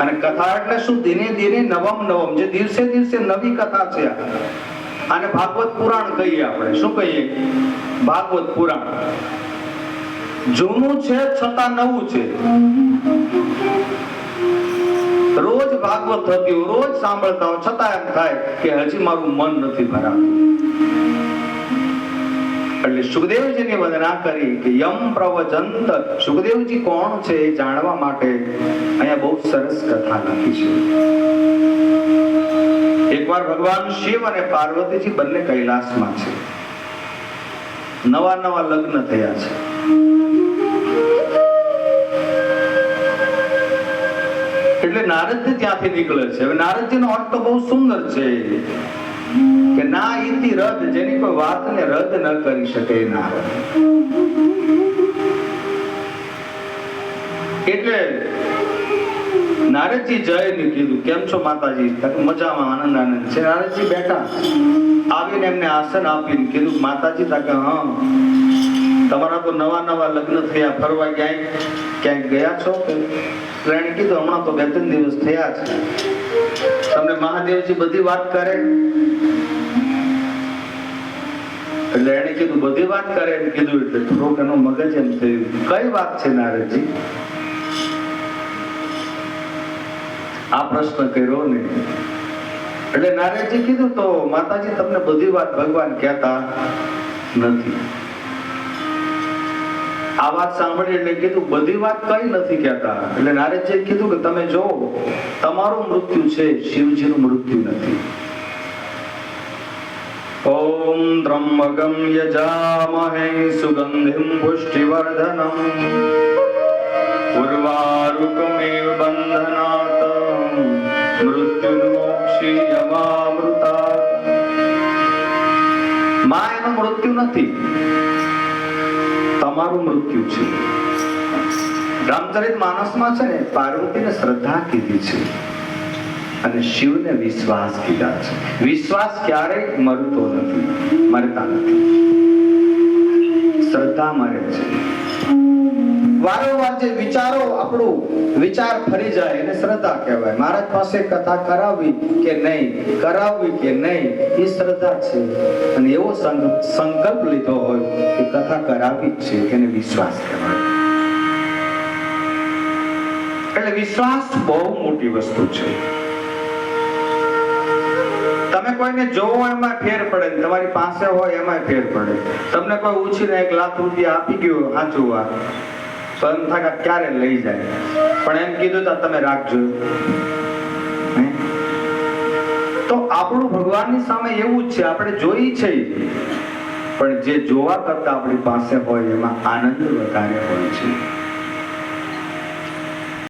અને કથા એટલે શું દિને દિને નવમ નવમ જે દિવસે દિવસે નવી કથા છે. અને ભાગવત પુરાણ કહીએ આપણે. શું કહીએ? ભાગવત પુરાણ. જૂનું છે છતાં નવું છે. રોજ ભાગવત થતી રોજ સાંભળતા હોય, છતાં એમ થાય કે હજી મારું મન નથી ભરાતું. એટલે સુખદેવજીની વંદના કરી કે યમ પ્રવચંત સુખદેવજી કોણ છે એ જાણવા માટે અહીંયા બહુ સરસ કથા લખી છે. એકવાર ભગવાન શિવ અને પાર્વતીજી બંને કૈલાસમાં છે. નવા નવા લગ્ન થયા છે. એટલે નારદજી ત્યાંથી નીકળે છે. હવે નારદજીનો અર્થ તો બહુ સુંદર છે. કે ના ઈતિ રદ, જેની કોઈ વાતને રદ ન કરી શકે ના એટલે નારદજી જયને કીધું, કેમ છો માતાજી? મજામાં, આનંદ આનંદ છે. નારદજી બેઠા, આવીને એમને આસન આપીને કીધું, માતાજી તાકે હ, તમારા તો નવા નવા લગ્ન થયા, ફરવા ક્યાંય ક્યાંય ગયા છો? કે એટલે કીધું, હમણાં તો બે ત્રણ દિવસ થયા છે. તમને મહાદેવજી બધી વાત કરે? એટલે એને કીધું, બધી વાત કરે. એમ કીધું, એટલે થોડોક એનો મગજ એમ થયું. કઈ વાત છે નારદજી? આ પ્રશ્ન કર્યો ને. એટલે નારદજી કીધું તો, માતાજી, તમને બધી વાત ભગવાન કહેતા નથી. આ વાત સાંભળી એટલે કીધું, બધી વાત કઈ નથી કહેતા. એટલે નારદજીએ કીધું કે તમે જો, તમારું મૃત્યુ છે, શિવજીનું મૃત્યુ નથી. ઓમ ત્રમ્બકમ યજામહે સુગંધિમ પુષ્ટિવર્ધનમ. ઉર્વારુકમેવ બંધનાત મૃત્યુન્મોક્ષીયમામૃતા માં એનું મૃત્યુ નથી. તમારું મૃત્યુ છે. રામચરિત માનસમાં છે ને પાર્વતીને શ્રદ્ધા કીધી છે. અને શિવને વિશ્વાસ કીધા છે. વિશ્વાસ ક્યારેય મરતો નથી. મરતા નથી. શ્રદ્ધા મરે છે. વારંવાર જે વિચારો આપણું વિચાર ફરી જાય એને શ્રદ્ધા કહેવાય. મહારાજ પાસે કથા કરાવવી કે નહીં? કરાવવી કે નહીં? એ શ્રદ્ધા છે. અને એવો સંકલ્પ લીધો હોય કે કથા કરાવવી છે એને વિશ્વાસ કહેવાય. એટલે વિશ્વાસ બહુ મોટી વસ્તુ છે. તમે કોઈને જોવો એમાં ફેર પડે તમારી પાસે હોય એમાં ફેર પડે. તમને કોઈ ઉછીને એક લાખ રૂપિયા આપી ગયો સાચું એમ ક્યારે લઈ જાય? પણ એમ કીધું તો તમે રાખજો. તો આપણું ભગવાનની સામે એવું જ છે, આપણે જોઈ છે પણ જે જોવા કરતા આપણી પાસે હોય, એમાં આનંદ વધારે હોય છે.